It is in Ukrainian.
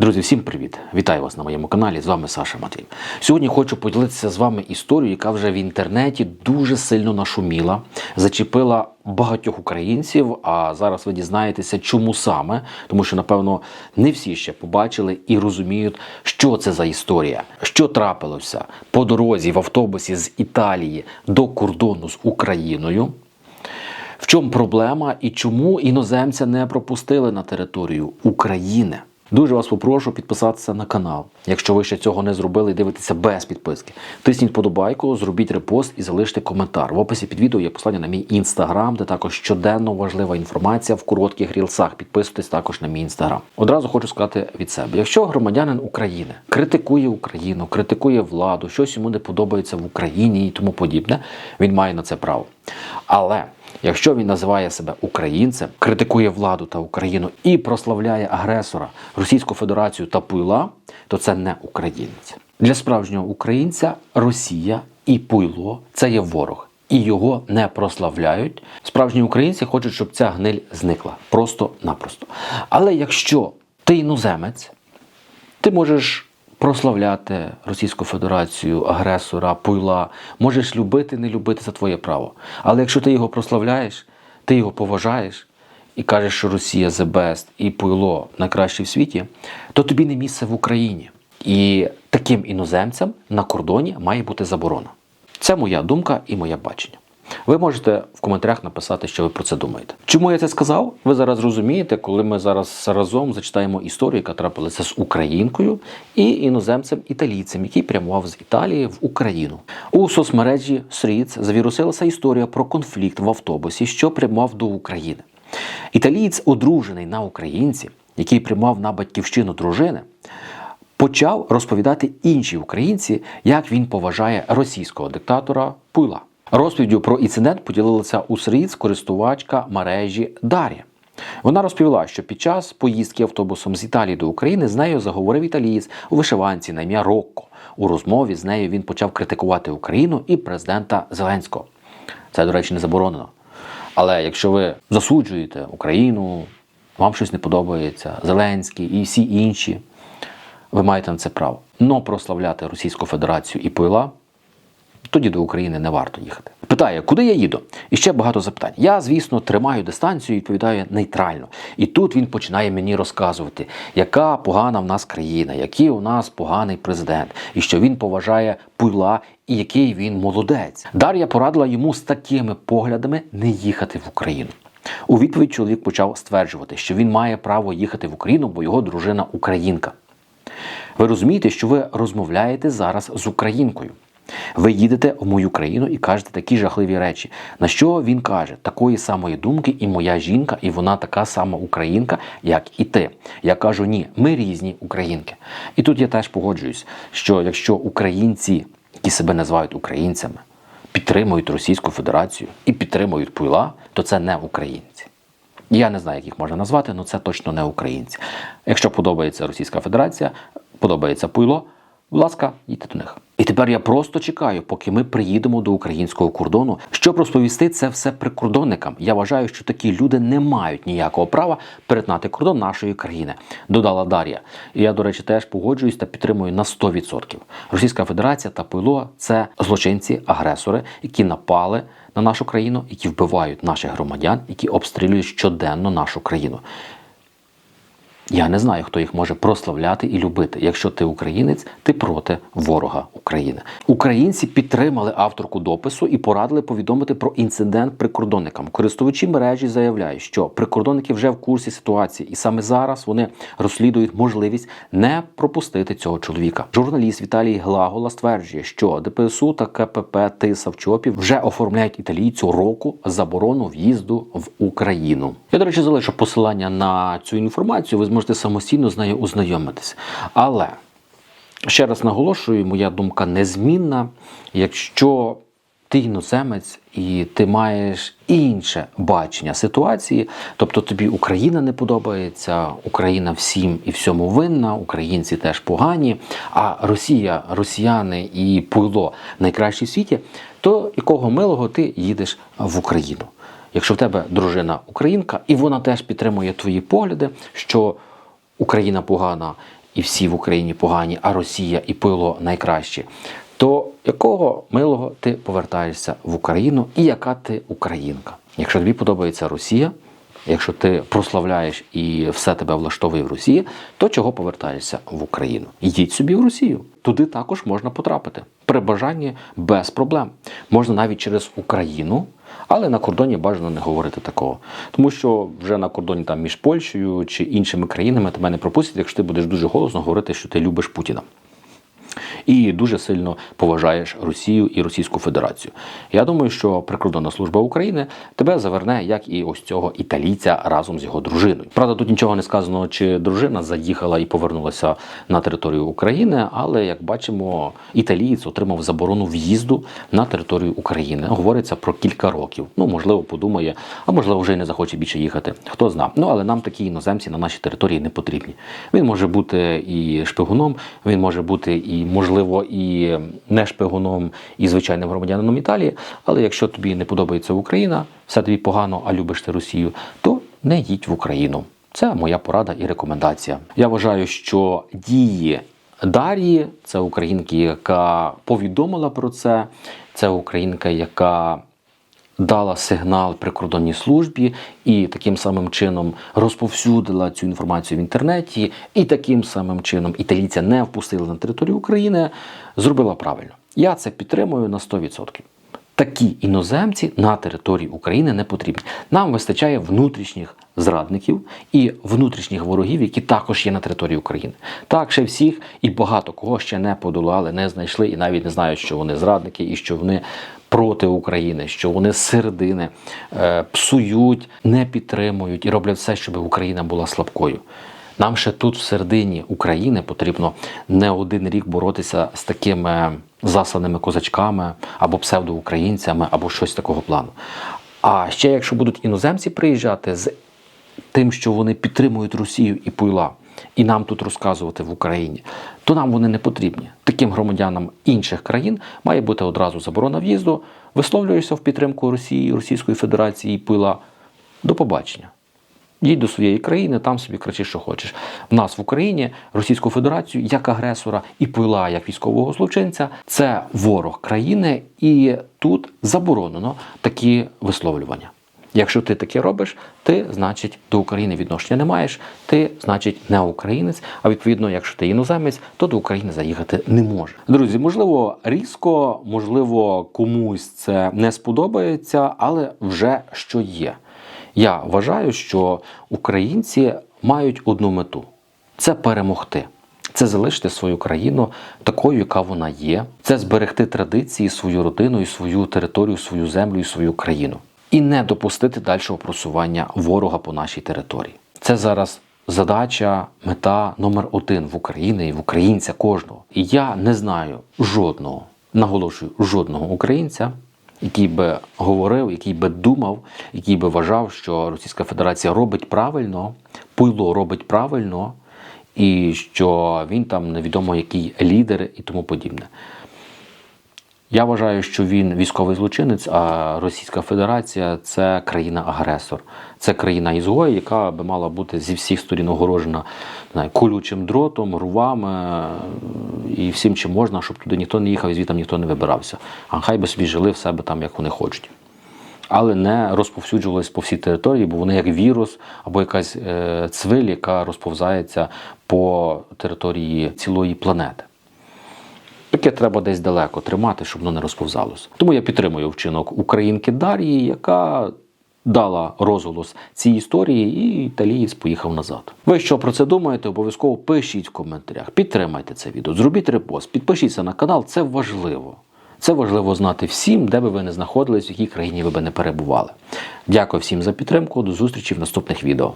Друзі, всім привіт! Вітаю вас на моєму каналі. З вами Саша Матвій. Сьогодні хочу поділитися з вами історією, яка вже в інтернеті дуже сильно нашуміла, зачепила багатьох українців. А зараз ви дізнаєтеся, чому саме, тому що, напевно, не всі ще побачили і розуміють, що це за історія, що трапилося по дорозі в автобусі з Італії до кордону з Україною. В чому проблема і чому іноземця не пропустили на територію України? Дуже вас попрошу підписатися на канал. Якщо ви ще цього не зробили дивитеся без підписки. Тисніть подобайку, зробіть репост і залиште коментар. В описі під відео є посилання на мій інстаграм, де також щоденно важлива інформація в коротких рілсах. Підписуйтесь також на мій інстаграм. Одразу хочу сказати від себе: якщо громадянин України критикує Україну, критикує владу, щось йому не подобається в Україні і тому подібне, він має на це право. Але Якщо він називає себе українцем, критикує владу та Україну і прославляє агресора Російську Федерацію та пуйла, то це не українець. Для справжнього українця Росія і пуйло це є ворог, і його не прославляють. Справжні українці хочуть, щоб ця гниль зникла просто-напросто. Але якщо ти іноземець, ти можеш прославляти Російську Федерацію, агресора, пуйла, можеш любити, не любити це твоє право. Але якщо ти його прославляєш, ти його поважаєш і кажеш, що Росія the best і пуйло найкраще в світі, то тобі не місце в Україні. І таким іноземцям на кордоні має бути заборона. Це моя думка і моє бачення. Ви можете в коментарях написати, що ви про це думаєте. Чому я це сказав? Ви зараз розумієте, коли ми зараз разом зачитаємо історію, яка трапилася з українкою і іноземцем італійцем, який прямував з Італії в Україну. У соцмережі Threads завірусилася історія про конфлікт в автобусі, що прямував до України. Італієць, одружений на українці, який прямував на батьківщину дружини, почав розповідати іншій українці, як він поважає російського диктатора Пуйла. Розповіддю про інцидент поділилася у Сріц користувачка мережі Дар'я. Вона розповіла, що під час поїздки автобусом з Італії до України з нею заговорив італієць у вишиванці на ім'я Рокко. У розмові з нею він почав критикувати Україну і президента Зеленського. Це, до речі, не заборонено. Але якщо ви засуджуєте Україну, вам щось не подобається, Зеленський і всі інші, ви маєте на це право. Но прославляти Російську Федерацію і пойла тоді до України не варто їхати. Питає, куди я їду? І ще багато запитань. Я, звісно, тримаю дистанцію і відповідаю нейтрально. І тут він починає мені розказувати, яка погана в нас країна, який у нас поганий президент, і що він поважає пуйла, і який він молодець. Дар'я порадила йому з такими поглядами не їхати в Україну. У відповідь чоловік почав стверджувати, що він має право їхати в Україну, бо його дружина українка. Ви розумієте, що ви розмовляєте зараз з українкою. Ви їдете в мою країну і кажете такі жахливі речі. На що він каже? Такої самої думки і моя жінка, і вона така сама українка, як і ти. Я кажу, ні, ми різні українки. І тут я теж погоджуюсь, що якщо українці, які себе називають українцями, підтримують Російську Федерацію і підтримують пуйла, то це не українці. Я не знаю, як їх можна назвати, але це точно не українці. Якщо подобається Російська Федерація, подобається пуйло, будь ласка, їдьте до них. І тепер я просто чекаю, поки ми приїдемо до українського кордону, щоб розповісти це все прикордонникам. Я вважаю, що такі люди не мають ніякого права перетнати кордон нашої країни, додала Дар'я. І я, до речі, теж погоджуюсь та підтримую на 100%. Російська Федерація та ПИЛО – це злочинці, агресори, які напали на нашу країну, які вбивають наших громадян, які обстрілюють щоденно нашу країну. Я не знаю, хто їх може прославляти і любити. Якщо ти українець, ти проти ворога України. Українці підтримали авторку допису і порадили повідомити про інцидент прикордонникам. Користувачі мережі заявляють, що прикордонники вже в курсі ситуації, і саме зараз вони розслідують можливість не пропустити цього чоловіка. Журналіст Віталій Глагола стверджує, що ДПСУ та КПП Тиса в ЧОПі вже оформляють італійцю року заборону в'їзду в Україну. Я, до речі, залишу посилання на цю інформацію. Ви зможете самостійно з нею ознайомитися. Але ще раз наголошую, моя думка незмінна. Якщо ти іноземець і ти маєш інше бачення ситуації, тобто тобі Україна не подобається, Україна всім і всьому винна, українці теж погані, а Росія, росіяни і пуйло найкращі в світі, то якого милого ти їдеш в Україну. Якщо в тебе дружина українка, і вона теж підтримує твої погляди, що Україна погана і всі в Україні погані, а Росія і пило найкраще, то якого милого ти повертаєшся в Україну і яка ти українка? Якщо тобі подобається Росія, якщо ти прославляєш і все тебе влаштовує в Росії, то чого повертаєшся в Україну? Йдіть собі в Росію. Туди також можна потрапити при бажанні без проблем. Можна навіть через Україну, але на кордоні бажано не говорити такого. Тому що вже на кордоні там між Польщею чи іншими країнами тебе не пропустять, якщо ти будеш дуже голосно говорити, що ти любиш Путіна і дуже сильно поважаєш Росію і Російську Федерацію. Я думаю, що прикордонна служба України тебе заверне, як і ось цього італійця разом з його дружиною. Правда, тут нічого не сказано, чи дружина заїхала і повернулася на територію України, але як бачимо, італієць отримав заборону в'їзду на територію України. Говориться про кілька років. Ну можливо, подумає, а можливо, вже й не захоче більше їхати. Хто зна. Ну але нам такі іноземці на нашій території не потрібні. Він може бути і шпигуном, він може бути і можливо і не шпигуном, і звичайним громадянином Італії. Але якщо тобі не подобається Україна, все тобі погано, а любиш ти Росію, то не їдь в Україну. Це моя порада і рекомендація. Я вважаю, що дії Дарії, це українки, яка повідомила про це, це українка, яка дала сигнал прикордонній службі і таким самим чином розповсюдила цю інформацію в інтернеті, і таким самим чином італійця не впустили на територію України, зробила правильно. Я це підтримую на 100%. Такі іноземці на території України не потрібні. Нам вистачає внутрішніх зрадників і внутрішніх ворогів, які також є на території України. Так, ще всіх і багато кого ще не подолали, не знайшли і навіть не знають, що вони зрадники і що вони проти України, що вони середини е, псують, не підтримують і роблять все, щоб Україна була слабкою. Нам ще тут, в середині України, потрібно не один рік боротися з такими засланими козачками або псевдоукраїнцями, або щось такого плану. А ще якщо будуть іноземці приїжджати з тим, що вони підтримують Росію і пуйла, і нам тут розказувати в Україні, то нам вони не потрібні. Таким громадянам інших країн має бути одразу заборона в'їзду, висловлюєшся в підтримку Росії, Російської Федерації і пила. До побачення. Їдь до своєї країни, там собі кричи, що хочеш. В нас в Україні Російську Федерацію як агресора і пила як військового злочинця це ворог країни, і тут заборонено такі висловлювання. Якщо ти таке робиш, ти, значить, до України відношення не маєш, ти, значить, не українець. А відповідно, якщо ти іноземець, то до України заїхати не можеш. Друзі, можливо, різко, можливо, комусь це не сподобається, але вже що є. Я вважаю, що українці мають одну мету це перемогти. Це залишити свою країну такою, яка вона є. Це зберегти традиції, свою родину, і свою територію, свою землю і свою країну. І не допустити дальшого просування ворога по нашій території. Це зараз задача, мета номер один в Україні і в українця кожного. І я не знаю жодного, наголошую, жодного українця, який би говорив, який би думав, який би вважав, що Російська Федерація робить правильно, пуйло робить правильно, і що він там невідомо який лідер і тому подібне. Я вважаю, що він військовий злочинець, а Російська Федерація це країна-агресор, це країна ізгой, яка би мала бути зі всіх сторін огорожена не знаю, колючим дротом, рвами і всім, чим можна, щоб туди ніхто не їхав і звідти ніхто не вибирався. А хай би собі жили в себе там, як вони хочуть. Але не розповсюджувались по всій території, бо вони як вірус або якась е, цвиль, яка розповзається по території цілої планети. Таке треба десь далеко тримати, щоб воно не розповзалося. Тому я підтримую вчинок українки Дар'ї, яка дала розголос цій історії, і італієць поїхав назад. Ви що про це думаєте? Обов'язково пишіть в коментарях, підтримайте це відео, зробіть репост, підпишіться на канал, це важливо. Це важливо знати всім, де би ви не знаходились, в якій країні ви би не перебували. Дякую всім за підтримку. До зустрічі в наступних відео.